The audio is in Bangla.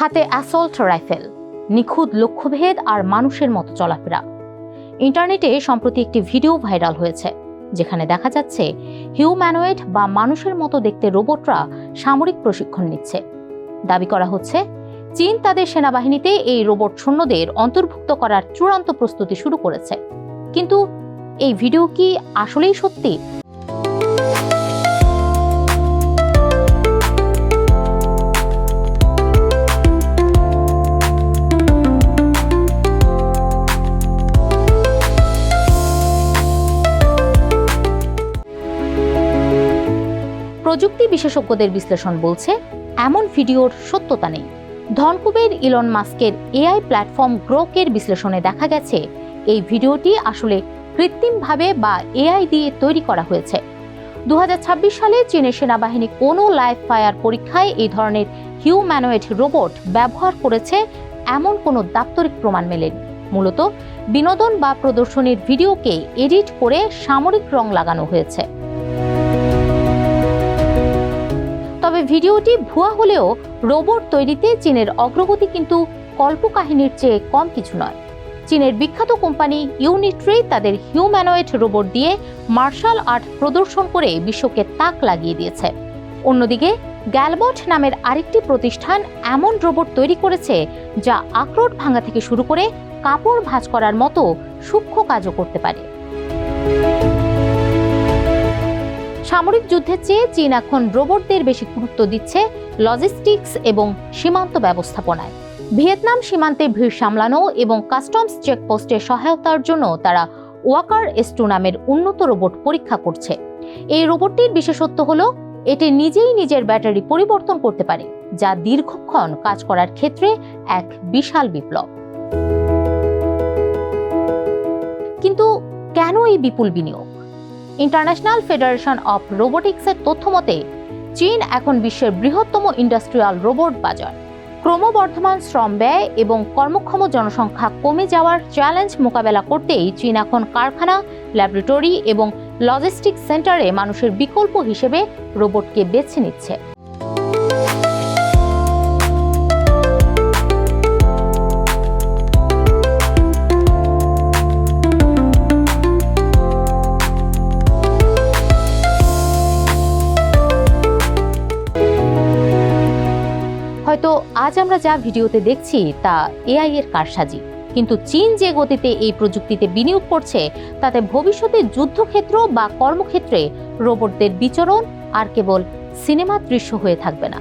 হাতে অ্যাসল্ট রাইফেল নিখুঁত লক্ষ্যভেদ আর মানুষের মতো চলাফেরা। ইন্টারনেটে সম্প্রতি একটি ভিডিও ভাইরাল হয়েছে, যেখানে দেখা যাচ্ছে হিউম্যানোয়েড বা মানুষের মতো দেখতে রোবটরা সামরিক প্রশিক্ষণ নিচ্ছে। দাবি করা হচ্ছে, চীন তাদের সেনাবাহিনীতে এই রোবট সৈন্যদের অন্তর্ভুক্ত করার চূড়ান্ত প্রস্তুতি শুরু করেছে। কিন্তু এই ভিডিও কি আসলেই সত্যি? প্রযুক্তি বিশেষজ্ঞদের বিশ্লেষণ বলছে, এমন ভিডিওর সত্যতা নেই। ধনকুবের ইলন মাস্কের এআই প্ল্যাটফর্ম গ্রোকের বিশ্লেষণে দেখা গেছে, এই ভিডিওটি আসলে কৃত্রিমভাবে বা এআই দিয়ে তৈরি করা হয়েছে। দু হাজার ছাব্বিশ সালে চীনের সেনাবাহিনী কোনো লাইভ ফায়ার পরীক্ষায় এই ধরনের হিউম্যানোয়েড রোবট ব্যবহার করেছে, এমন কোনো দাপ্তরিক প্রমাণ মেলেনি। মূলত বিনোদন বা প্রদর্শনীর ভিডিওকে এডিট করে সামরিক রং লাগানো হয়েছে। ভিডিওটি ভুয়া হলেও রোবট তৈরিতে চীনের অগ্রগতি কিন্তু কল্পকাহিনীর চেয়ে কম কিছু নয়। চীনের বিখ্যাত কোম্পানি ইউনিট্রি তাদের হিউম্যানয়েড রোবট দিয়ে মার্শাল আর্ট প্রদর্শন করে বিশ্বকে তাক লাগিয়ে দিয়েছে। অন্যদিকে গ্যালবট নামের আরেকটি প্রতিষ্ঠান এমন রোবট তৈরি করেছে যা আখরোট ভাঙা থেকে শুরু করে কাপড় ভাঁজ করার মতো সূক্ষ্ম কাজও করতে পারে। সামরিক যুদ্ধের চেয়ে চীন এখন রোবটদের বেশি গুরুত্ব দিচ্ছে লজিস্টিক্স এবং সীমান্ত ব্যবস্থাপনায়। ভিয়েতনাম সীমান্তে ভিড় সামলানো এবং কাস্টমস চেকপোস্টে সহায়তার জন্য তারা ওয়াকার এস্টু নামের উন্নত রোবট পরীক্ষা করছে। এই রোবটটির বিশেষত্ব হলো, এটি নিজেই নিজের ব্যাটারি পরিবর্তন করতে পারে, যা দীর্ঘক্ষণ কাজ করার ক্ষেত্রে এক বিশাল বিপ্লব। কিন্তু কেন এই বিপুল বিনিয়োগ? ইন্টারন্যাশনাল ফেডারেশন অফ রোবোটিক্সের তথ্য মতে, চীন এখন বিশ্বের বৃহত্তম ইন্ডাস্ট্রিয়াল রোবট বাজার। ক্রমবর্ধমান শ্রম ব্যয় এবং কর্মক্ষম জনসংখ্যা কমে যাওয়ার চ্যালেঞ্জ মোকাবেলা করতেই চীন এখন কারখানা, ল্যাবরেটরি এবং লজিস্টিক সেন্টারে মানুষের বিকল্প হিসেবে রোবটকে বেছে নিচ্ছে। হয়তো আজ আমরা যা ভিডিওতে দেখছি তা এআই এর কারসাজি। কিন্তু চীন যে গতিতে এই প্রযুক্তিতে বিনিয়োগ করছে, তাতে ভবিষ্যতে যুদ্ধক্ষেত্র বা কর্মক্ষেত্রে রোবটদের বিচরণ আর কেবল সিনেমা দৃশ্য হয়ে থাকবে না।